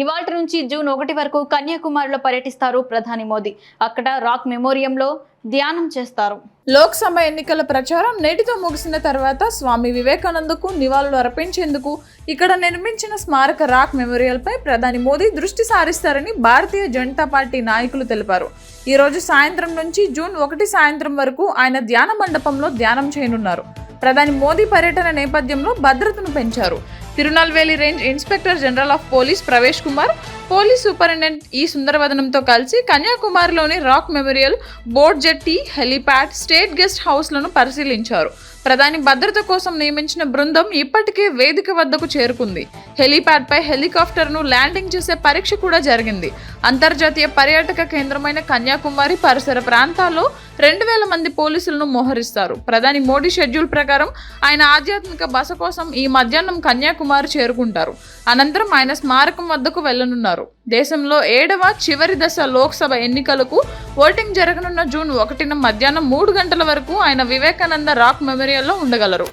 ఇవాళ నుంచి జూన్ ఒకటి వరకు కన్యాకుమారిలో పర్యటిస్తారు ప్రధాని మోదీ. అక్కడ రాక్ మెమోరియంలో ధ్యానం చేస్తారు. లోక్సభ ఎన్నికల ప్రచారం నేటితో ముగిసిన తర్వాత స్వామి వివేకానందకు నివాళులు అర్పించేందుకు ఇక్కడ నిర్మించిన స్మారక రాక్ మెమోరియల్పై ప్రధాని మోదీ దృష్టి సారిస్తారని భారతీయ జనతా పార్టీ నాయకులు తెలిపారు. ఈ రోజు సాయంత్రం నుంచి జూన్ ఒకటి సాయంత్రం వరకు ఆయన ధ్యాన మండపంలో ధ్యానం చేయనున్నారు. ప్రధాని మోదీ పర్యటన నేపథ్యంలో భద్రతను పెంచారు. Tirunelveli range inspector general of police Pravesh Kumar police superintendent ఈ సుందరవదనంతో కలిసి కన్యాకుమారిలోని rock memorial boat jetty helipad state guest హౌస్లను పరిశీలించారు. ప్రధాని భద్రత కోసం నియమించిన బృందం ఇప్పటికే వేదిక వద్దకు చేరుకుంది. హెలీప్యాడ్పై హెలికాప్టర్ను ల్యాండింగ్ చేసే పరీక్ష కూడా జరిగింది. అంతర్జాతీయ పర్యాటక కేంద్రమైన కన్యాకుమారి పరిసర ప్రాంతాల్లో రెండు వేల మంది పోలీసులను మోహరిస్తారు. ప్రధాని మోడీ షెడ్యూల్ ప్రకారం ఆయన ఆధ్యాత్మిక బస కోసం ఈ మధ్యాహ్నం కన్యాకుమారి చేరుకుంటారు. అనంతరం ఆయన స్మారకం వద్దకు వెళ్ళనున్నారు దేశంలో ఏడవ చివరి దశ లోక్సభ ఎన్నికలకు ఓటింగ్ జరగనున్న జూన్ ఒకటిన మధ్యాహ్నం మూడు గంటల వరకు ఆయన వివేకానంద రాక్ మెమోరియల్లో ఉండగలరు.